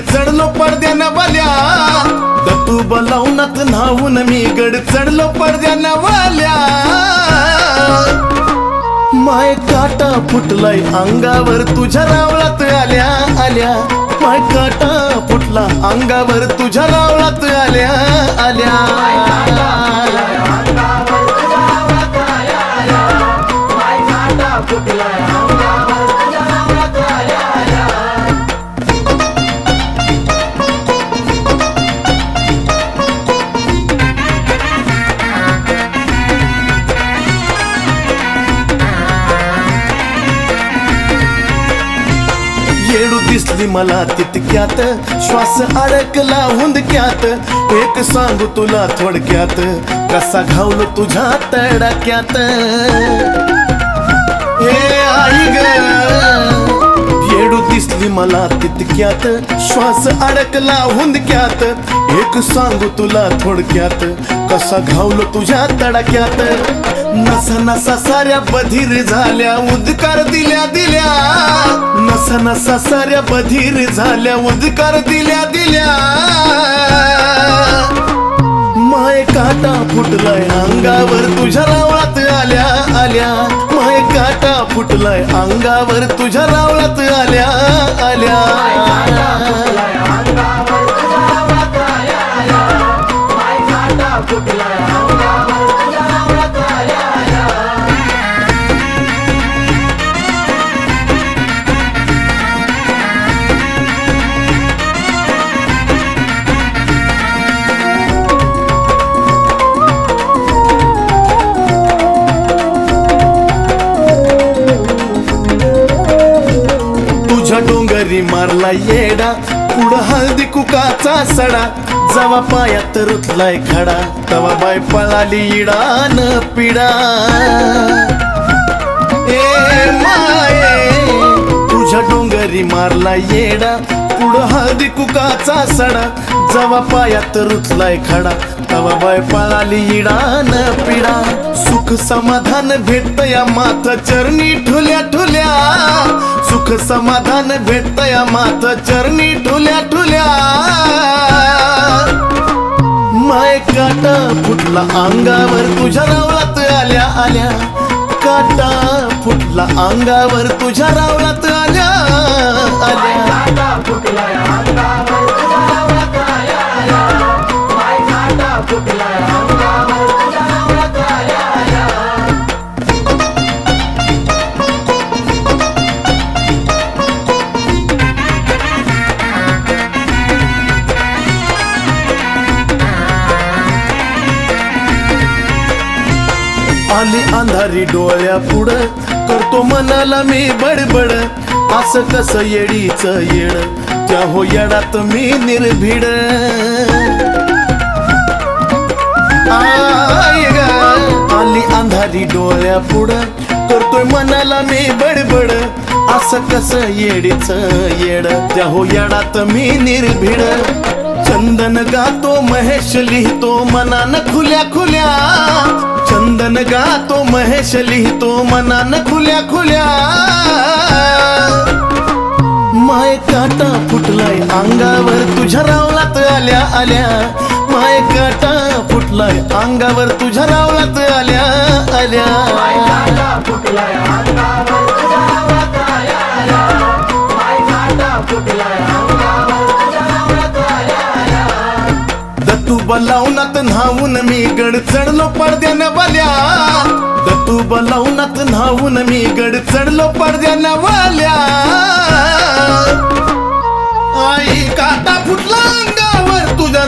चढलो पडद्याना वाल्या. दत्तू लावनात न्हावून मी गड चढलो पडद्याना वाल्या. माय काटा फुटलाय अंगावर तुझ्या रावळात आल्या आल्या. माय काटा फुटला अंगावर तुझ्या रावळात आल्या आल्या. दिसली मला तितक्यात. श्वास अडकला हुंदक्यात. एक सांगू तुला थोडक्यात. कसा घावलो तुझ्या तडक्यात हे आई येडू दिसली मला तितक्यात. श्वास अडकला हुंदक्यात. एक सांगू तुला थोडक्यात. कसा घावलो तुझ्या तडक्यात नसा नसा साऱ्या बधीर झाल्या उद्कार दिल्या दिल्या. नसा साऱ्या बधीर झाल्या उद्कार दिल्या दिल्या. माय काटा फुटलाय अंगावर तुझ्या रावळात आल्या आल्या. माय काटा फुटलाय अंगावर तुझ्या रावळात आल्या आल्या. मारला येडा पुढं हळदी कुकाचा सडा. जवा पायात रुतलाय खडा तवा बाय पळाली इडान पिडा. ए माये तुझ्या डोंगरी मारला येडा पुढं हळदी कुकाचा सडा जवा पायात रुतलाय खडा तवा बाय पळाली इडान पिडा. सुख समाधान भेटत या माथ चरणी ठुल्या ठुल्या. सुख समाधान भेटत या माथ चरणी ठुल्या ठुल्या. माय काटा फुटला अंगावर तुझ्या रावळात आल्या आल्या. काटा फुटला अंगावर तुझ्या रावळात आल्या आली अंधारी डोळ्या पुढं करतो मनाला मी बडबड. असं कसं येडीच येड? त्या हो येडात मी निर्भीड. आली अंधारी डोळ्या पुढं करतोय मनाला मी बडबड. असं कसं येडीच येड? त्या हो येडात मी निर्भीड. चंदन गातो महेश लिहितो मनान खुल्या खुल्या. चंदन गातो महेश लिहितो मनान खुल्या खुल्या. माय काटा फुटलाय अंगावर तुझ्या रावलात आल्या आल्या. माय काटा फुटलाय अंगावर तुझ्या रावलात आल्या आल्या. फुटलाय बलावनात न्हावून मी गड चढलो पडद्यानं बल्या दत्तू बलावनात न्हावून मी गड चढलो पडद्यानं वाल्या. आई काटा फुटला अंगावर तुझ्या